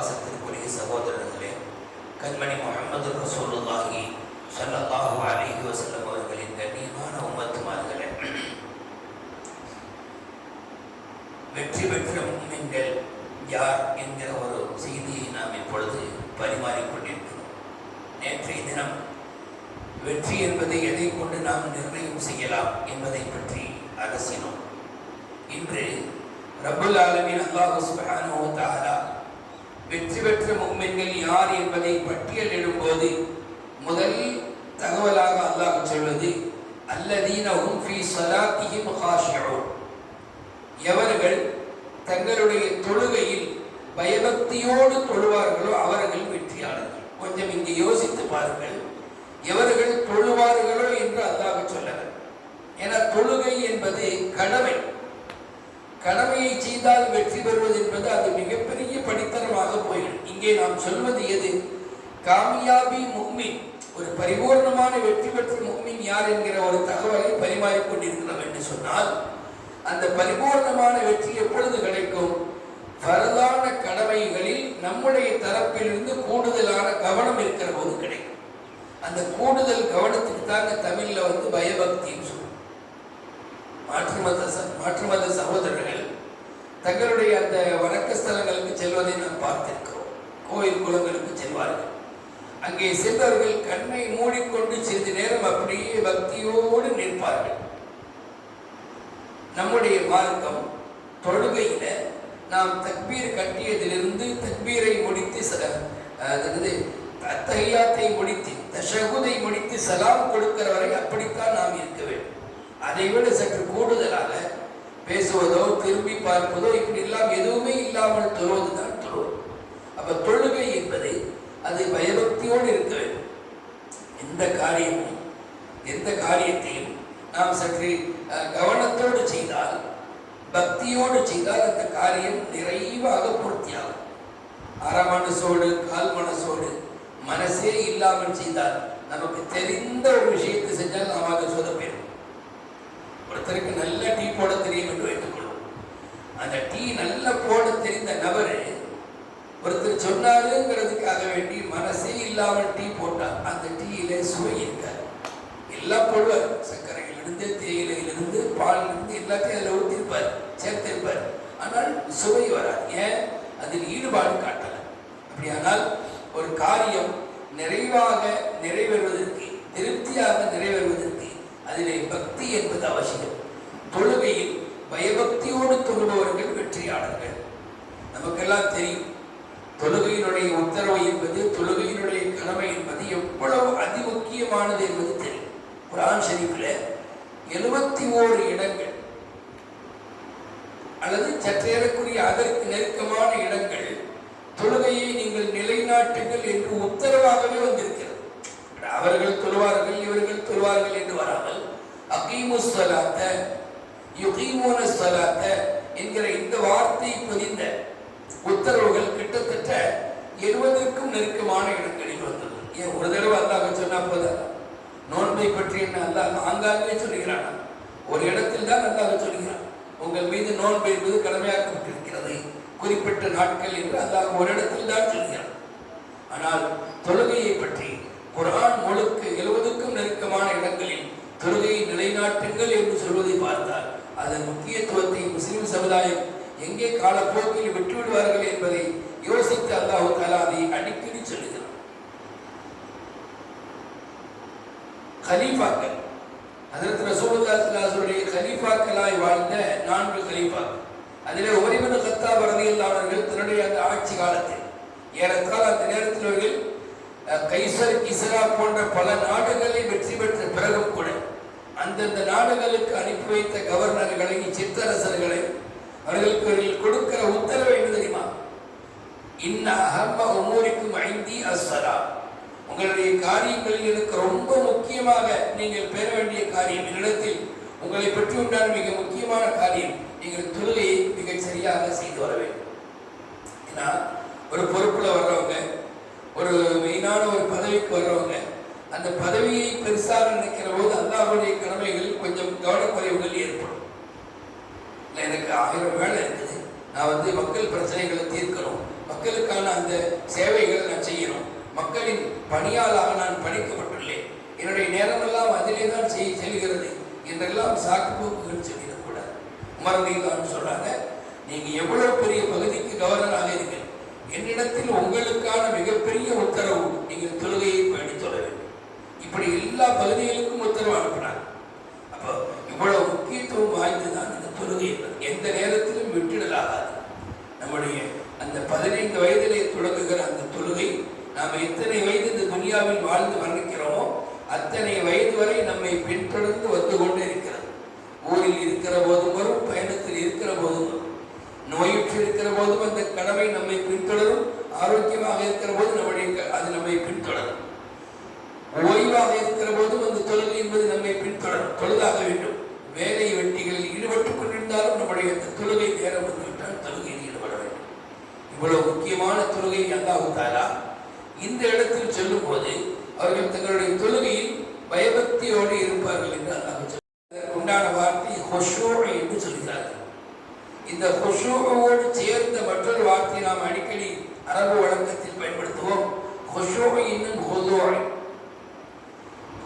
பாசத்திற்குரிய சகோதரர்களே கண்மணி முகமது ரசூலுல்லாஹி சல்லாஹு அலிஹி வசல்லம் அவர்களின் கண்ணியமான உமத்துமார்களே வெற்றி பெற்ற முன்மின்கள் யார் என்கிற ஒரு செய்தியை நாம் இப்பொழுது பரிமாறிக்கொண்டிருக்கிறோம். நேற்றைய தினம் வெற்றி என்பதை எதை கொண்டு நாம் நிர்ணயம் செய்யலாம் என்பதை பற்றி அரசினோம் இன்று ரபுல் ஆலமின் அல்லாஹு சுபஹானு தாலா வெற்றி பெற்ற மும்மின்கள் யார் என்பதை பட்டியலிடும்போது முதல் தகவலாக அல்லாஹ் சொல்வது அல்லதீனஹும் ஃபி சலாத்திஹிம் ஸலாத்திஹிம் எவர்கள் தங்களுடைய தொழுகையில் பயபக்தியோடு தொழுவார்களோ அவர்கள் வெற்றியாளர்கள். கொஞ்சம் இங்கு யோசித்து பாருங்கள். எவர்கள் தொழுவார்களோ என்று அல்லாஹ் சொல்லவர் என தொழுகை என்பது கடமை. கடமையை செய்தால் வெற்றி பெறுவது என்பது அது மிகப்பெரிய படித்தரமாக போயிடும். இங்கே நாம் சொல்வது எது? காமியாபி முக்மின் ஒரு பரிபூர்ணமான வெற்றி பெற்ற முக்மின் யார் என்கிற ஒரு தகவலை பரிமாறிக்கொண்டிருக்கிறோம் என்று சொன்னால் அந்த பரிபூர்ணமான வெற்றி எப்பொழுது கிடைக்கும்? பரதான கடமைகளில் நம்முடைய தரப்பிலிருந்து கூடுதலான கவனம் இருக்கிற போது கிடைக்கும். அந்த கூடுதல் கவனத்துக்கு தாங்க தமிழில் வந்து பயபக்தின்னு சொல்லுவோம் மாற்று மத ச- மாற்று மத சகோதரர்கள் தங்களுடைய அந்த வணக்க ஸ்தலங்களுக்கு செல்வதை நாம் பார்த்திருக்கிறோம். கோயில் குளங்களுக்கு செல்வார்கள். அங்கே சென்றவர்கள் கண்ணை மூடிக்கொண்டு சிறிது நேரம் அப்படியே பக்தியோடு நிற்பார்கள். நம்முடைய மார்க்கம் தொழுகையில நாம் தக்பீர் கட்டியதிலிருந்து தக்பீரை முடித்து அதாவது அத்தகையாத்தை முடித்து தஷகுதை முடித்து சலாம் கொடுக்கிற வரை அப்படித்தான் நாம் இருக்க வேண்டும். அதை விட சற்று கூடுதலாக பேசுவதோ திரும்பி பார்ப்பதோ இப்படி எல்லாம் எதுவுமே இல்லாமல் தொழுவதுதான் தொழுவது அப்ப தொழுகை என்பது அது பயபக்தியோடு இருக்க வேண்டும். எந்த காரியமும் எந்த காரியத்தையும் நாம் சற்று அஹ், கவனத்தோடு செய்தால் பக்தியோடு செய்தால் அந்த காரியம் நிறைவாக பூர்த்தியாகும். அரை மனசோடு கால் மனசோடு மனசே இல்லாமல் செய்தால் நமக்கு தெரிந்த ஒரு விஷயத்தை செஞ்சால் அப்படியானால் ஒரு காரியம் நிறைவாக நிறைவேறுவதற்கு திருப்தியாக நிறைவேறுவதற்கு அதிலே பக்தி என்பது அவசியம். தொழுகையில் பயபக்தியோடு தொழுபவர்கள் வெற்றியாளர்கள். நமக்கெல்லாம் தெரியும் தொழுகையினுடைய உத்தரவு என்பது தொழுகையினுடைய கடமை என்பது எவ்வளவு அதிமுக்கியமானது என்பது தெரியும். குரான் ஷெரீஃபில் எழுபத்தி ஓரு இடங்கள் அல்லது சற்றேறக்குரிய அதற்கு நெருக்கமான இடங்கள் தொழுகையை நீங்கள் நிலைநாட்டுங்கள் என்று உத்தரவாகவே வந்திருக்கிறது. அவர்கள் தொழுவார்கள் இவர்கள் தொழுவார்கள் என்று வராமல் அகீமு சலாத்த யுகீமூன சலாத்த என்கிற இந்த வார்த்தை பதிந்த உத்தரவுகள் கிட்டத்தட்ட எழுபதற்கும் நெருக்கமான இடங்களில் வந்தது. ஏன் ஒரு தடவை அல்லாஹ் சொன்னா போதாதா? நோன்பை பற்றி என்ன அல்லாஹ் ஆங்காங்கே சொல்கிறானா ஒரு இடத்தில் தான் அல்லாஹ் சொல்கிறான் உங்கள் மீது நோன்பு என்பது கடமையாக்கப்பட்டிருக்கிறது. குறிப்பிட்ட நாட்கள் என்று அல்லாஹ் ஒரு இடத்தில் தான் சொல்கிறான் ஆனால் தொழுகையை பற்றி குரான் முழுக்க எழுபதுக்கும் நெருக்கமான இடங்களில் தொழுகையை நிலைநாட்டுங்கள் என்று சொல்வதை பார்த்தால் அதன் முக்கியத்துவத்தை முஸ்லிம் சமுதாயம் எங்கே காலப்போக்கில் விட்டுவிடுவார்கள் என்பதை யோசித்து அல்லாஹு தாலா அதை அடிக்கடி சொல்லுகிறான். கலீஃபாக்கள் அதற்கு ரசூலுல்லாஹி ஸல்லல்லாஹு கலீஃபாக்களாய் வாழ்ந்த நான்கு கலீஃபாக்கள். அதிலே உமரிபன் கத்தாப் வரதியில்லாதவர்கள் தன்னுடைய அந்த ஆட்சி காலத்தில். ஏறத்தால் அந்த நேரத்தில் அவர்கள் கைசர் கிசரா போன்ற பல நாடுகளை வெற்றி பெற்ற பிறகும் கூட அந்தந்த நாடுகளுக்கு அனுப்பி வைத்த கவர்னர்களை சித்தரசர்களை அவர்களுக்கு அவர்கள் கொடுக்கிற உத்தரவு என்ன தெரியுமா? இன்ன அகம்ப உமூரிக்கும் ஐந்தி அஸ்வரா உங்களுடைய காரியங்களில் எனக்கு ரொம்ப முக்கியமாக நீங்கள் பெற வேண்டிய காரியம் என்னிடத்தில் உங்களை பெற்று உண்டான மிக முக்கியமான காரியம் நீங்கள் தொழிலை மிகச் சரியாக செய்து வர வேண்டும். ஏன்னா ஒரு பொறுப்புல வர்றவங்க ஒரு மெயினான ஒரு பதவிக்கு வர்றவங்க அந்த பதவியை பெருசாக நினைக்கிற போது அல்லாஹுடைய கடமைகளில் கொஞ்சம் கவனக்குறைவுகள் ஏற்படும். இல்லை எனக்கு ஆயிரம் வேலை இருக்குது. நான் வந்து மக்கள் பிரச்சனைகளை தீர்க்கணும். மக்களுக்கான அந்த சேவைகளை நான் செய்யணும். மக்களின் பணியாளாக நான் பணிக்கப்பட்டுள்ளேன். என்னுடைய நேரமெல்லாம் அதிலே தான் செய் செல்கிறது என்றெல்லாம் சாக்கு போக்குகள் சொல்லிடக்கூடாது சொல்றாங்க நீங்க எவ்வளவு பெரிய பகுதிக்கு கவர்னராக இருக்கீங்க. என்னிடத்தில் உங்களுக்கான மிகப்பெரிய உத்தரவு நீங்கள் தொழுகையை பேணி சொல்ல வேண்டும். இப்படி எல்லா பகுதிகளுக்கும் உத்தரவு அனுப்பினார் அப்போ இவ்வளவு முக்கியத்துவம் வாய்ந்ததுதான் இந்த தொழுகை எந்த நேரத்திலும் விட்டுடலாகாது. நம்முடைய அந்த பதினைந்து வயதிலே தொடங்குகிற அந்த தொழுகை நாம் எத்தனை வயது இந்த துனியாவில் வாழ்ந்து வர்ணிக்கிறோமோ அத்தனை வயது வரை நம்மை பின்தொடர்ந்து வந்து கொண்டு இருக்கிறது ஊரில் இருக்கிற போதும் வரும் இருக்கிற போதும் நோயுற்று இருக்கிற போதும் அந்த கடமை நம்மை பின்தொடரும். ஆரோக்கியமாக இருக்கிற போது நம்முடைய அது நம்மை பின்தொடரும். ஓய்வாக இருக்கிற போதும் அந்த தொழில் என்பது நம்மை பின்தொடரும். தொழுதாக வேண்டும். வேலை வெட்டிகளில் ஈடுபட்டுக் கொண்டிருந்தாலும் நம்முடைய அந்த தொழுகை நேரம் வந்துவிட்டால் தொழுகையில் ஈடுபட வேண்டும். இவ்வளவு முக்கியமான தொழுகை அல்லாஹு இந்த இடத்தில் சொல்லும் போது அவர்கள் தங்களுடைய தொழுகையில் பயபக்தியோடு இருப்பார்கள் என்று அல்லாஹ் சொல்கிறார். உண்டான வார்த்தை இந்த ஹொஷூவோடு சேர்ந்த மற்றொரு வார்த்தையை நாம் அடிக்கடி அரபு வழக்கத்தில் பயன்படுத்துவோம். ஹொஷோ இன்னும் ஹொதோய்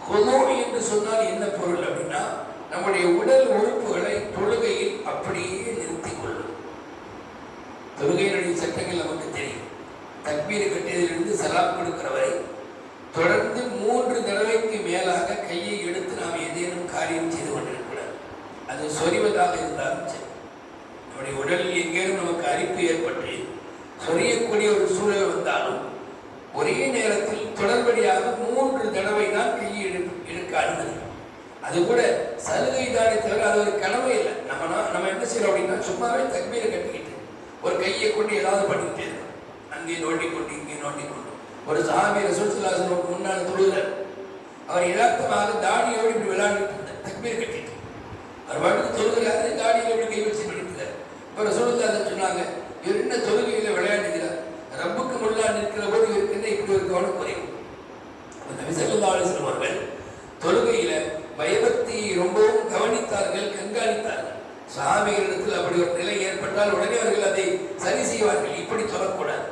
ஹொதோ என்று சொன்னால் என்ன பொருள் அப்படின்னா நம்முடைய உடல் உறுப்புகளை தொழுகையில் அப்படியே நிறுத்திக் கொள்ளும். தொழுகையினுடைய சட்டங்கள் நமக்கு தெரியும். தக்பீர் கட்டியதிலிருந்து சலாம் கொடுக்கிற வரை தொடர்ந்து மூன்று தடவைக்கு மேலாக கையை எடுத்து நாம் ஏதேனும் காரியம் செய்து கொண்டிருக்கிறார் அது சொறிவதாக இருந்தால் சரி நம்முடைய உடலில் எங்கேயும் நமக்கு அரிப்பு ஏற்பட்டு சொரியக்கூடிய ஒரு சூழல் வந்தாலும் ஒரே நேரத்தில் தொடர்படியாக மூன்று தடவை தான் கையை எடுக்க எடுக்க அனுமதி. அது கூட சலுகை தானே தவிர அது ஒரு கடமை இல்லை. நம்ம நம்ம என்ன செய்யறோம் அப்படின்னா சும்மாவே தக்பீரை கட்டிக்கிட்டு ஒரு கையை கொண்டு ஏதாவது பண்ணிக்கிட்டே இருக்கோம் அங்கே நோண்டி கொண்டு இங்கே நோண்டி கொண்டு. ஒரு சாமி ரசூல் முன்னால் தொழுகிறார். அவர் யதார்த்தமாக தாடியோடு இப்படி விளையாடிட்டு இருந்தார். தக்பீர் கட்டிட்டு. அவர் பாட்டுக்கு தொழுகிறாரு தாடியில் இப்படி கை வச்சு இப்போ ரசூலுல்லாஹ் சொன்னாங்க. இவர் என்ன தொழுகையில் விளையாடுகிறார்? ரப்புக்கு முள்ளா நிற்கிற போது இவருக்கு என்ன இப்படி ஒரு கவனம் குறையும். அப்ப நபி ஸல்லல்லாஹு அலைஹி அவர்கள் பயபக்தியை ரொம்பவும் கவனித்தார்கள் கண்காணித்தார்கள். சாமிகளிடத்தில் அப்படி ஒரு நிலை ஏற்பட்டால் உடனே அவர்கள் அதை சரி செய்வார்கள். இப்படி சொல்லக்கூடாது.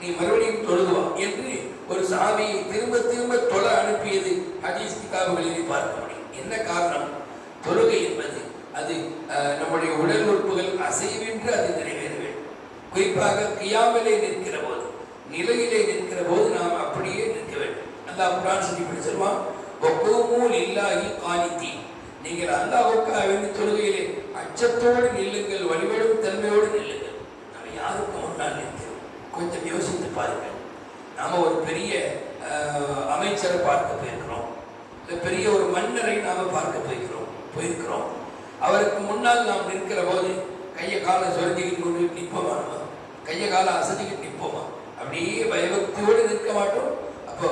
நீ மறுபடியும் தொழுதுவா என்று ஒரு சாமியை திரும்ப திரும்ப தொழ அனுப்பியது ஹதீஸ் கிதாபுகளிலே பார்க்க முடியும். என்ன காரணம்? தொழுகை என்பது அது நம்முடைய உடல் உறுப்புகள் அசைவின்றி அது நிறைவேற வேண்டும். குறிப்பாக கியாமலே நிற்கிற போது நிலையிலே நிற்கிற போது நாம் அப்படியே நிற்க வேண்டும். அல்லாஹ் குரான் சொல்லி இப்படி சொல்வான் ஒவ்வொரு இல்லாஹி காணித்தி நீங்கள் அல்லாஹுக்காக வேண்டி தொழுகையிலே அச்சத்தோடு நில்லுங்கள் வழிபடும் தன்மையோடு நில்லுங்கள். நம்ம யாருக்கு முன்னால் நிற்கிறோம்? கொஞ்சம் யோசித்து பாருங்கள். நாம் ஒரு பெரிய அமைச்சரை பார்க்க போயிருக்கிறோம். பெரிய ஒரு மன்னரை நாம் பார்க்க போயிருக்கிறோம் போயிருக்கிறோம். அவருக்கு முன்னால் நாம் நிற்கிற போது கையை காலை சொரிஞ்சிக்கிட்டு கொண்டு நிற்போமா நம்ம? கையை காலை அசதிக்கிட்டு நிற்போமா? அப்படியே பயபக்தியோடு நிற்க மாட்டோம். அப்போ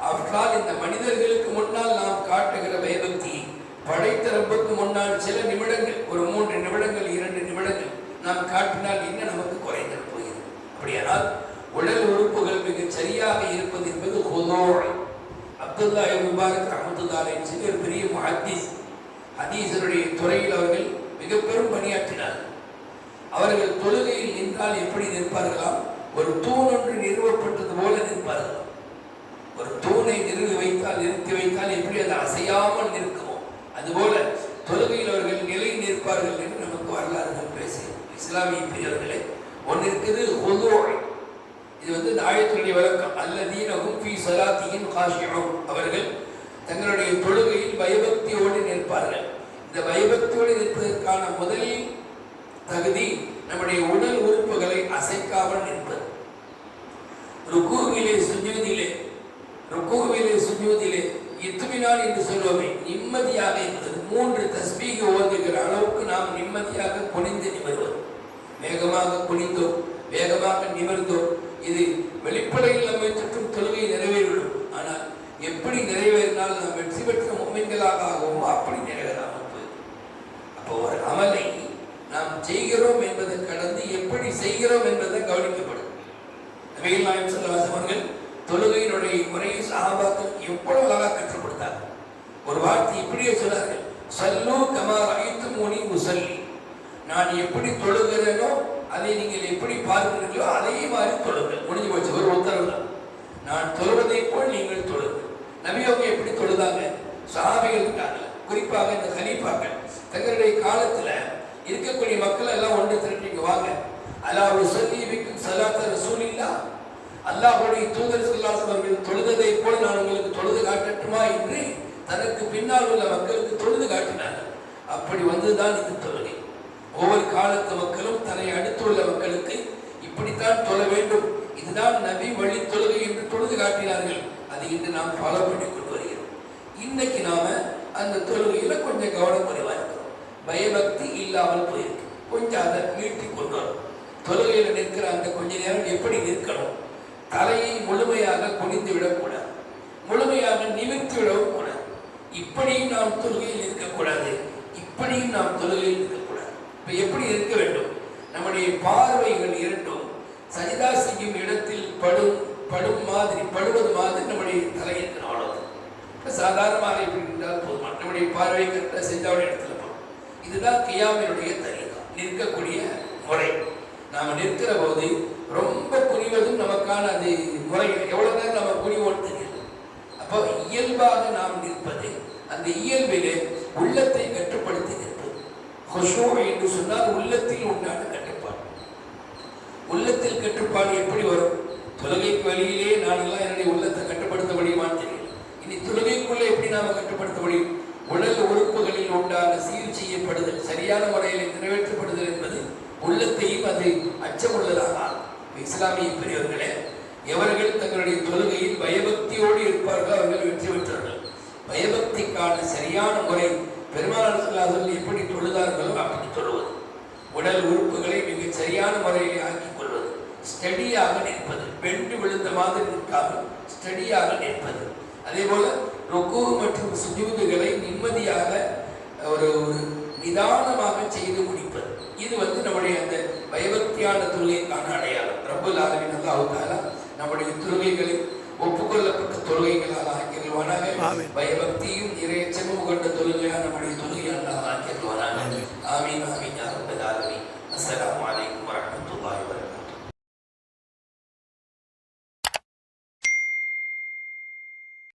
அவற்றால் இந்த மனிதர்களுக்கு முன்னால் நாம் காட்டுகிற பயபக்தி படைத்த ரப்புக்கு முன்னால் சில நிமிடங்கள் ஒரு மூன்று நிமிடங்கள் இரண்டு நிமிடங்கள் நாம் காட்டினால் என்ன நமக்கு குறைந்து போகிறது? அப்படியானால் உடல் உறுப்புகள் மிக சரியாக இருப்பது என்பது அப்துல்லா முபாரக் ரஹமத்துல்லாஹி சொல்லி பெரிய முஹத்தீஸ் அதீசருடைய துறையில் அவர்கள் மிக பெரும் பணியாற்றினார்கள் அவர்கள் தொழுகையில் நின்றால் எப்படி நிற்பார்களாம்? ஒரு தூண் ஒன்று நிறுவப்பட்டது போல நிற்பார்களாம். ஒரு தூணை நிறுவி வைத்தால் நிறுத்தி வைத்தால் எப்படி அது அசையாமல் நிற்குமோ? அதுபோல தொழுகையில் அவர்கள் நிலை நிற்பார்கள் என்று நமக்கு வரலாறுகள் பேசுகிறோம் இஸ்லாமிய பெரியவர்களே ஒன்று இருக்குது இது வந்து நாயத்துடைய வழக்கம் விளக்கம். அல்லதீனகும் பி சலாத்தியின் காஷியூன் அவர்கள் தங்களுடைய தொழுகையில் பயபக்தியோடு நிற்பார்கள். இந்த பயபக்தியோடு நிற்பதற்கான முதல் தகுதி நம்முடைய உடல் உறுப்புகளை அசைக்காமல் நிற்பது. ருக்குவிலே சுஜூதிலே ருக்குவிலே சுஜூதிலே இத்துமினான் என்று சொல்வோமே நிம்மதியாக இருந்தது மூன்று தஸ்பீக ஓதுகிற அளவுக்கு நாம் நிம்மதியாக குனிந்து நிமிர்வோம் வேகமாக குனிந்தோம் வேகமாக நிமிர்ந்தோம். இது வெளிப்படையில் நம்மை சுற்றும் தொழுகை நிறைவேறிவிடும் ஆனால் எப்படி நிறைவேறினால் நாம் வெற்றி பெற்ற மும்மைங்களாக ஆகும் அப்படி நிறைவேறாமல் போயிடும் அப்போ ஒரு அமலை நாம் செய்கிறோம் என்பதை கடந்து எப்படி செய்கிறோம் என்பதை கவனிக்கப்படும். நபிகள் நாயம் சொல்லவாசம் அவர்கள் தொழுகையினுடைய முறையை சகாபாக்கள் எவ்வளவு அழகாக கற்றுக் கொடுத்தார் ஒரு வார்த்தை இப்படியே சொன்னார்கள் சல்லு கமார் ஐத்து மூனி உசல்லி நான் எப்படி தொழுகிறேனோ அதை நீங்கள் எப்படி பார்க்கிறீர்களோ அதே மாதிரி தொழுங்கள். முடிஞ்சு போச்சு ஒரு உத்தரவு தான். நான் தொழுவதை போல் நீங்கள் தொழுங்கள். நபியோங்க எப்படி தொழுதாங்க? சஹாபிகள் இருக்காங்க குறிப்பாக இந்த கலீஃபாக்கள் தங்களுடைய காலத்தில் இருக்கக்கூடிய மக்கள் எல்லாம் ஒன்று திரட்டிங்க வாங்க. அல்லாவுடைய சொல்லி வைக்கும் சலாத்த ரசூலில்லா. அல்லாஹுடைய தூதர் ஸல்லல்லாஹு அவர்கள் தொழுததை போல் நான் உங்களுக்கு தொழுது காட்டட்டுமா என்று தனக்கு பின்னால் உள்ள மக்களுக்கு தொழுது காட்டினார்கள். அப்படி வந்துதான் இது தொழுகை. ஒவ்வொரு காலத்து மக்களும் தன்னை அடுத்துள்ள மக்களுக்கு இப்படித்தான் தொழ வேண்டும். இதுதான் நபி வழி தொழுகை என்று தொழுது காட்டினார்கள். அது இன்று நாம் ஃபாலோ பண்ணி கொண்டு வருகிறோம். இன்னைக்கு நாம அந்த தொழுகையில கொஞ்சம் கவனம் குறைவா இருக்கிறோம் பயபக்தி இல்லாமல் போயிருக்கு. கொஞ்சம் அதை மீட்டி கொண்டு வரும் தொழுகையில நிற்கிற அந்த கொஞ்ச நேரம் எப்படி நிற்கணும்? தலையை முழுமையாக குனிந்து விடக்கூடாது. முழுமையாக நிமிர்த்து விடவும் கூடாது. இப்படியும் நாம் தொழுகையில் இருக்கக்கூடாது இப்படியும் நாம் தொழுகையில் இருக்கக்கூடாது இப்ப எப்படி இருக்க வேண்டும்? நம்முடைய பார்வைகள் இரண்டும் சஜிதா செய்யும் இடத்தில் படும் படும் மாதிரி படுவது மாதிரி நம்முடைய தலை ஆளுது இப்போ சாதாரணமாக எப்படி இருந்தால் போதும். நம்முடைய பார்வை கரெக்டாக செஞ்சாவுடைய இடத்துல போடும் இதுதான் கியாமினுடைய தான் நிற்கக்கூடிய முறை. நாம நிற்கிற போது ரொம்ப குனிவதும் நமக்கான அது முறைகள் எவ்வளவு நேரம் நம்ம புரிவோம் தெரியல அப்போ இயல்பாக நாம் நிற்பது அந்த இயல்பிலே உள்ளத்தை கட்டுப்படுத்தி நிற்பது. ஹொஷோ என்று சொன்னால் உள்ளத்தில் உண்டான கட்டுப்பாடு. உள்ளத்தில் கட்டுப்பாடு எப்படி வரும்? தொழுகைக்கு வழியிலே நானெல்லாம் என்னுடைய உள்ளத்தை கட்டுப்படுத்த முடியுமான்னு தெரியல இனி தொழுகைக்குள்ள எப்படி நாம கட்டுப்படுத்த முடியும்? உடல் உறுப்புகளில் உண்டான சீர் செய்யப்படுதல் சரியான முறையில் நிறைவேற்றப்படுதல் என்பது உள்ளத்தையும் அது அச்சமுள்ளதாக இஸ்லாமிய பெரியவர்களே எவர்கள் தங்களுடைய தொழுகையில் பயபக்தியோடு இருப்பார்கள் அவர்கள் வெற்றி பெற்றார்கள் பயபக்திக்கான சரியான முறை பெருமாள் எப்படி தொழுதார்களோ அப்படி தொழுவது. உடல் உறுப்புகளை மிக சரியான முறையில் ஆக்கி ஸ்டடியாக நிற்பது. வெண்டு விழுந்த மாதிரி நிற்காமல் ஸ்டடியாக நிற்பது. அதே போல ருக்கு மற்றும் சுஜூதுகளை நிம்மதியாக ஒரு ஒரு நிதானமாக செய்து முடிப்பது. இது வந்து நம்முடைய அந்த பயபக்தியான தொழுகைக்கான அடையாளம். ரப்பல் ஆலமின் அல்லாஹ் தாலா நம்முடைய தொழுகைகளை ஒப்புக்கொள்ளப்பட்ட தொழுகைகளால் ஆக்கிடுவானாக. பயபக்தியும் இறைச்சமும் கொண்ட தொழுகையாக நம்முடைய தொழுகையாக ஆக்கிடுவானாக ஆமென். ஆமீன் ஆலமீன். அஸ்ஸலாமு அலைக்கும்